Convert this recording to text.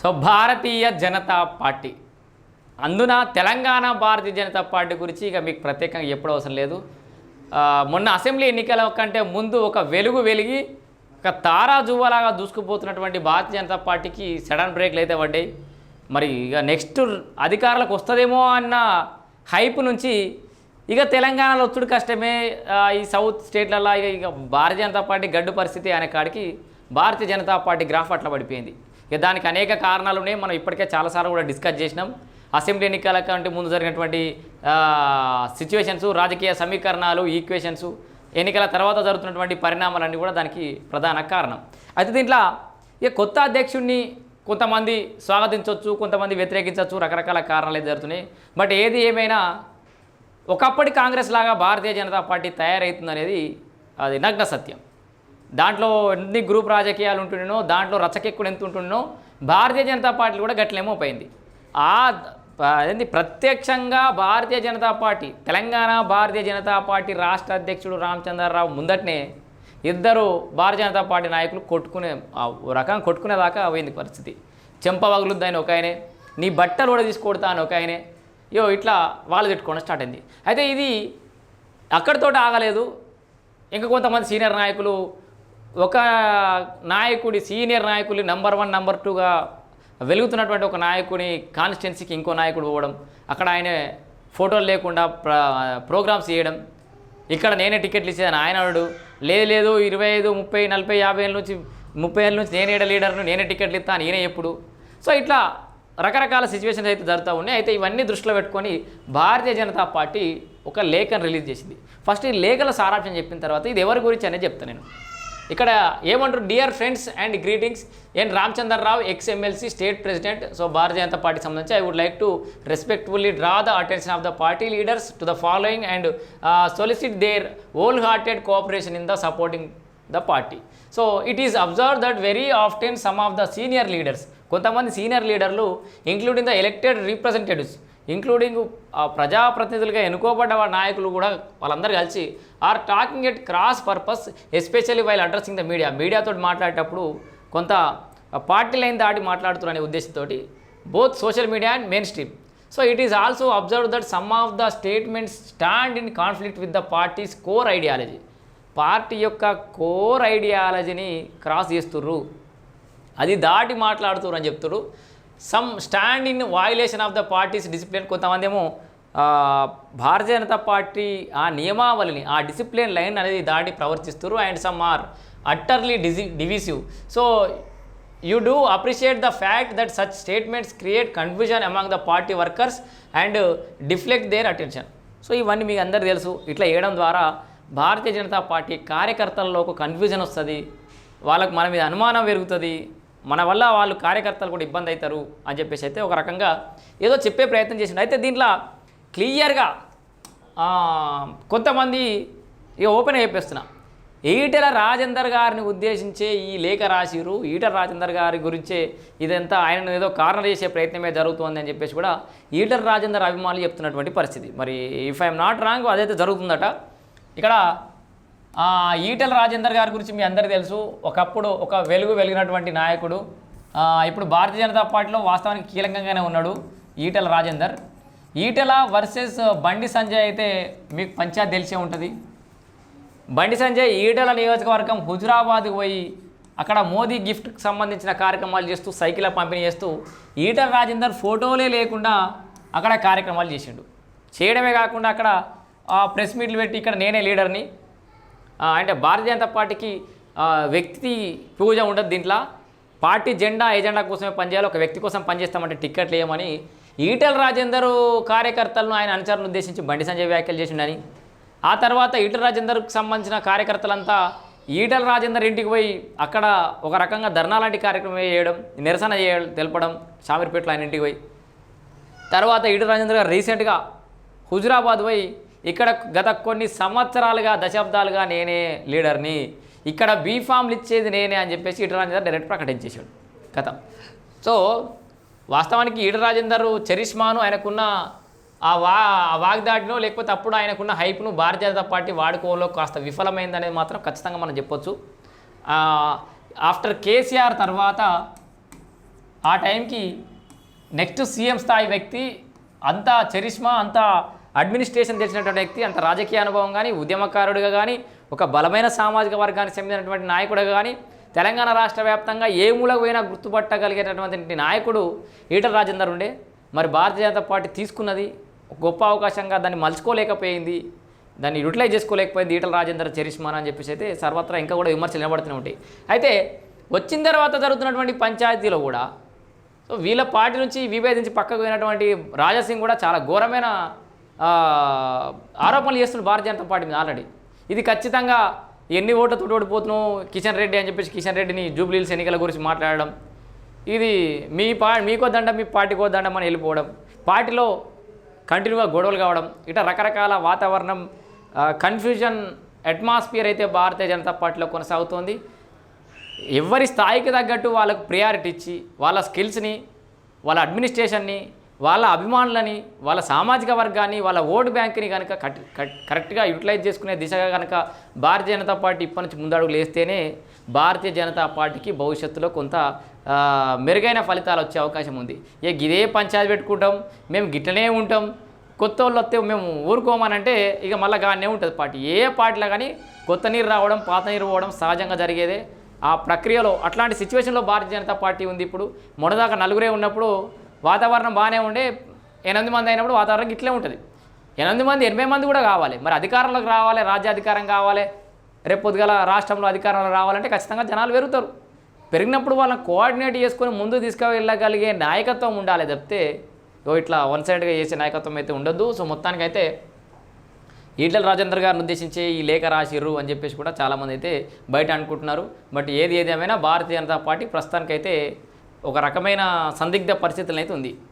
So Bharatiya Janata party. అందున Telangana Bharatiya Janata party గురించి ఇక మీకు ప్రత్యేకంగా ఎప్పుడు అవసరం లేదు. మొన్న అసెంబ్లీ ఎన్నికల కంటే ముందు ఒక వెలుగు వెలిగి ఒక తారా జువ్వలాగా దూసుకుపోతున్నటువంటి భారతీయ జనతా పార్టీకి సడన్ బ్రేక్లు అయితే పడ్డాయి. మరి ఇక నెక్స్ట్ అధికారులకు వస్తుందేమో అన్న హైప్ నుంచి ఇక తెలంగాణలో ఒత్తుడు కష్టమే. ఈ సౌత్ స్టేట్లలో ఇక ఇక భారతీయ జనతా పార్టీ గడ్డు పరిస్థితి అనే కాడికి భారతీయ జనతా పార్టీ గ్రాఫ్ అట్లా పడిపోయింది. ఇక దానికి అనేక కారణాలు ఉన్నాయి. మనం ఇప్పటికే చాలాసార్లు కూడా డిస్కస్ చేసినాం. అసెంబ్లీ ఎన్నికల కంటే ముందు జరిగినటువంటి సిచ్యువేషన్స్ రాజకీయ సమీకరణాలు ఈక్వేషన్స్ ఎన్నికల తర్వాత జరుగుతున్నటువంటి పరిణామాలన్నీ కూడా దానికి ప్రధాన కారణం. అయితే దీంట్లో ఇక కొత్త అధ్యక్షుడిని కొంతమంది స్వాగతించవచ్చు కొంతమంది వ్యతిరేకించవచ్చు రకరకాల కారణాలు అయితే జరుగుతున్నాయి. బట్ ఏది ఏమైనా ఒకప్పటి కాంగ్రెస్ లాగా భారతీయ జనతా పార్టీ తయారవుతుందనేది అది నగ్న సత్యం. దాంట్లో ఎన్ని గ్రూప్ రాజకీయాలు ఉంటుండేనో దాంట్లో రచకెక్కుడు ఎంత ఉంటుండో భారతీయ జనతా పార్టీ కూడా గట్లేమో పోయింది ఆ అదేంటి ప్రత్యక్షంగా భారతీయ జనతా పార్టీ తెలంగాణ భారతీయ జనతా పార్టీ రాష్ట్ర అధ్యక్షుడు రామచంద్రరావు ముందటనే ఇద్దరు భారతీయ జనతా పార్టీ నాయకులు కొట్టుకునే రకం కొట్టుకునేదాకా పోయింది పరిస్థితి. చెంప పగులుద్ది ఒక ఆయనే నీ బట్టలు కూడా తీసుకొడతా అని ఒక ఆయనే యో ఇట్లా వాళ్ళు తిట్టుకోవడం స్టార్ట్ అయింది. అయితే ఇది అక్కడితోటి ఆగలేదు. ఇంకా కొంతమంది సీనియర్ నాయకులు ఒక నాయకుడి సీనియర్ నాయకుడి నంబర్ వన్ నంబర్ టూగా వెలుగుతున్నటువంటి ఒక నాయకుని కాన్స్టిట్యున్సీకి ఇంకో నాయకుడు పోవడం అక్కడ ఆయన ఫోటోలు లేకుండా ప్ర ప్రోగ్రామ్స్ చేయడం ఇక్కడ నేనే టికెట్లు ఇచ్చేదాన్ని ఆయన అన్నాడు లేదు లేదు ఇరవై ఐదు ముప్పై నలభై యాభై ఏళ్ళ నుంచి ముప్పై ఏళ్ళ నుంచి నేనే లీడర్ను నేనే టికెట్లు ఇస్తాను ఈయన ఎప్పుడు? సో ఇట్లా రకరకాల సిచ్యువేషన్స్ అయితే జరుగుతూ ఉన్నాయి. అయితే ఇవన్నీ దృష్టిలో పెట్టుకొని భారతీయ జనతా పార్టీ ఒక లేఖను రిలీజ్ చేసింది. ఫస్ట్ ఈ లేఖల సారాంశం చెప్పిన తర్వాత ఇది ఎవరి గురించి అనేది చెప్తాను నేను. ఇక్కడ ఏమంటారు? Dear friends and greetings N Ramachander Rao ex MLC state president so Bharatiya Janata Party సంబంధించి I would like to respectfully draw the attention of the party leaders to the following and solicit their whole hearted cooperation in the supporting the party so it is observe that very often some of the senior leaders కొంతమంది senior లీడర్లు including the elected representatives including ఆ ప్రజాప్రతినిధులుగా ఎన్నుకోబడ్డ నాయకులు కూడా వాళ్ళందరూ కలిసి are talking at cross purpose especially while addressing the media. మీడియాతో మాట్లాడేటప్పుడు కొంత పార్టీ లైన్ దాటి మాట్లాడుతున్న అనే ఉద్దేశంతో both social media and mainstream. So it is also observe that some of the statements stand in conflict with the party's core ideology. Party యొక్క core ఐడియాలజీని cross చేస్తుర్రు. అది దాటి మాట్లాడుతురు అని చెప్తుడు some stand in violation of the party's discipline కొంతమంది ఏమో భారతీయ Janata party ఆ నియమావళిని ఆ డిసిప్లిన్ లైన్ అనేది దాటి ప్రవర్తిస్తారు and some are utterly digi divisive so you do appreciate the fact that such statements create confusion among the party workers and deflect their attention so ఇవన్నీ మీకు అందరు తెలుసు. ఇట్లా వేయడం ద్వారా భారతీయ జనతా పార్టీ కార్యకర్తల్లో ఒక కన్ఫ్యూజన్ వస్తుంది. వాళ్ళకు మన మీద అనుమానం పెరుగుతుంది. మన వల్ల వాళ్ళు కార్యకర్తలు కూడా ఇబ్బంది అవుతారు అని చెప్పేసి అయితే ఒక రకంగా ఏదో చెప్పే ప్రయత్నం చేసిండు. అయితే దీంట్లో క్లియర్గా కొంతమంది ఇక ఓపెన్ చెప్పేస్తున్నా. ఈటెల రాజేందర్ గారిని ఉద్దేశించే ఈ లేఖ రాసిరు ఈటల రాజేందర్ గారి గురించే ఇదంతా ఆయన ఏదో కారణం చేసే ప్రయత్నమే జరుగుతుంది అని చెప్పేసి కూడా ఈటల రాజేందర్ అభిమానులు చెప్తున్నటువంటి పరిస్థితి. మరి ఇఫ్ ఐఎమ్ నాట్ రాంగ్ అదైతే జరుగుతుందట. ఇక్కడ ఈటెల రాజేందర్ గారి గురించి మీ అందరికీ తెలుసు. ఒకప్పుడు ఒక వెలుగు వెలిగినటువంటి నాయకుడు. ఇప్పుడు భారతీయ జనతా పార్టీలో వాస్తవానికి కీలకంగానే ఉన్నాడు ఈటెల రాజేందర్. ఈటెల వర్సెస్ బండి సంజయ్ అయితే మీకు పంచా తెలిసే ఉంటుంది. బండి సంజయ్ ఈటెల నియోజకవర్గం హుజురాబాద్కి పోయి అక్కడ మోదీ గిఫ్ట్కి సంబంధించిన కార్యక్రమాలు చేస్తూ సైకిల్ పంపిణీ చేస్తూ ఈటెల రాజేందర్ ఫోటోలే లేకుండా అక్కడ కార్యక్రమాలు చేసిండు. చేయడమే కాకుండా అక్కడ ప్రెస్ మీట్లు పెట్టి ఇక్కడ నేనే లీడర్ని. అంటే భారతీయ జనతా పార్టీకి వ్యక్తి పూజ ఉండదు దీంట్లో. పార్టీ జెండా ఎజెండా కోసమే పనిచేయాలి ఒక వ్యక్తి కోసం పనిచేస్తామంటే టిక్కెట్లు ఏమని ఈటెల రాజేందర్ కార్యకర్తలను ఆయన అనుచరులను ఉద్దేశించి బండి సంజయ్ వ్యాఖ్యలు చేసిండని. ఆ తర్వాత ఈటల రాజేందర్కి సంబంధించిన కార్యకర్తలంతా ఈటెల రాజేందర్ ఇంటికి పోయి అక్కడ ఒక రకంగా ధర్నా లాంటి కార్యక్రమం చేయడం నిరసన చేయడం తెలపడం షామీర్పేటలో ఆయన ఇంటికి పోయి. తర్వాత ఈటల రాజేందర్ గారు రీసెంట్గా హుజురాబాద్ పోయి ఇక్కడ గత కొన్ని సంవత్సరాలుగా దశాబ్దాలుగా నేనే లీడర్ని ఇక్కడ బీఫామ్లు ఇచ్చేది నేనే అని చెప్పేసి ఈటల రాజేందర్ డైరెక్ట్ ప్రకటించేశాడు. గతం సో వాస్తవానికి ఈటల రాజేందర్ చరిష్మాను ఆయనకున్న ఆ వా ఆ వాగ్దాటినో లేకపోతే అప్పుడు ఆయనకున్న హైప్ను భారతీయ జనతా పార్టీ వాడుకోవడంలో కాస్త విఫలమైందనేది మాత్రం ఖచ్చితంగా మనం చెప్పొచ్చు. ఆఫ్టర్ కేసీఆర్ తర్వాత ఆ టైంకి నెక్స్ట్ సీఎం స్థాయి వ్యక్తి అంత చరిష్మా అంతా అడ్మినిస్ట్రేషన్ తెలిసినటువంటి వ్యక్తి అంత రాజకీయ అనుభవం కానీ ఉద్యమకారుడిగా కానీ ఒక బలమైన సామాజిక వర్గానికి చెందినటువంటి నాయకుడిగా కానీ తెలంగాణ రాష్ట్ర వ్యాప్తంగా ఏ మూలకు పోయినా గుర్తుపట్టగలిగేటటువంటి నాయకుడు ఈటల రాజేందర్ ఉండే. మరి భారతీయ జనతా పార్టీ తీసుకున్నది గొప్ప అవకాశంగా దాన్ని మలుచుకోలేకపోయింది. దాన్ని యూటిలైజ్ చేసుకోలేకపోయింది ఈటల రాజేందర్ చరిష్మాన్ అని చెప్పేసి అయితే సర్వత్రా ఇంకా కూడా విమర్శలు నిలబడుతూనే ఉంటాయి. అయితే వచ్చిన తర్వాత జరుగుతున్నటువంటి పంచాయతీలో కూడా సో వీళ్ళ పార్టీ నుంచి విభేదించి పక్కకు పోయినటువంటి రాజాసింగ్ కూడా చాలా ఘోరమైన ఆరోపణలు చేస్తున్నారు భారతీయ జనతా పార్టీ మీద ఆల్రెడీ. ఇది ఖచ్చితంగా ఎన్ని ఓట్లతో ఓడిపోతున్నావు కిషన్ రెడ్డి అని చెప్పేసి కిషన్ రెడ్డిని జూబ్లీల్స్ ఎన్నికల గురించి మాట్లాడడం ఇది మీ పా మీకో దండం మీ పార్టీకో దండం అని వెళ్ళిపోవడం పార్టీలో కంటిన్యూగా గొడవలు కావడం ఇట్లా రకరకాల వాతావరణం కన్ఫ్యూజన్ అట్మాస్ఫియర్ అయితే భారతీయ జనతా పార్టీలో కొనసాగుతోంది. ఎవరి స్థాయికి తగ్గట్టు వాళ్ళకు ప్రియారిటీ ఇచ్చి వాళ్ళ స్కిల్స్ని వాళ్ళ అడ్మినిస్ట్రేషన్ని వాళ్ళ అభిమానులని వాళ్ళ సామాజిక వర్గాన్ని వాళ్ళ ఓటు బ్యాంక్ని కనుక కట్ కరెక్ట్గా యూటిలైజ్ చేసుకునే దిశగా కనుక భారతీయ జనతా పార్టీ ఇప్పటి నుంచి ముందడుగులు వేస్తేనే భారతీయ జనతా పార్టీకి భవిష్యత్తులో కొంత మెరుగైన ఫలితాలు వచ్చే అవకాశం ఉంది. ఇక ఇదే పంచాయతీ పెట్టుకుంటాం మేము గిట్లనే ఉంటాం కొత్త వాళ్ళు వస్తే మేము ఊరుకోమనంటే ఇక మళ్ళీ గానే ఉంటుంది పార్టీ. ఏ పార్టీలో కానీ కొత్త నీరు రావడం పాత నీరు పోవడం సహజంగా జరిగేదే. ఆ ప్రక్రియలో అట్లాంటి సిచ్యువేషన్లో భారతీయ జనతా పార్టీ ఉంది ఇప్పుడు. మొన్నదాకా నలుగురే ఉన్నప్పుడు వాతావరణం బాగానే ఉండే ఎనిమిది మంది అయినప్పుడు వాతావరణం ఇట్లే ఉంటుంది. ఎనిమిది మంది ఎనభై మంది కూడా కావాలి. మరి అధికారంలోకి రావాలి రాజ్యాధికారం కావాలి రేపు పొద్దుగల రాష్ట్రంలో అధికారంలో రావాలంటే ఖచ్చితంగా జనాలు పెరుగుతారు. పెరిగినప్పుడు వాళ్ళని కోఆర్డినేట్ చేసుకొని ముందు తీసుకువెళ్ళగలిగే నాయకత్వం ఉండాలి తప్పితే ఓ ఇట్లా వన్ సైడ్గా చేసే నాయకత్వం అయితే ఉండొద్దు. సో మొత్తానికైతే ఈటల రాజేందర్ గారిని ఉద్దేశించి ఈ లేఖ రాసిర్రు అని చెప్పేసి కూడా చాలామంది అయితే బయట అనుకుంటున్నారు. బట్ ఏది ఏదేమైనా భారతీయ జనతా పార్టీ ప్రస్తుతానికైతే ఒక రకమైన సందిగ్ధ పరిస్థితులు అయితే ఉంది.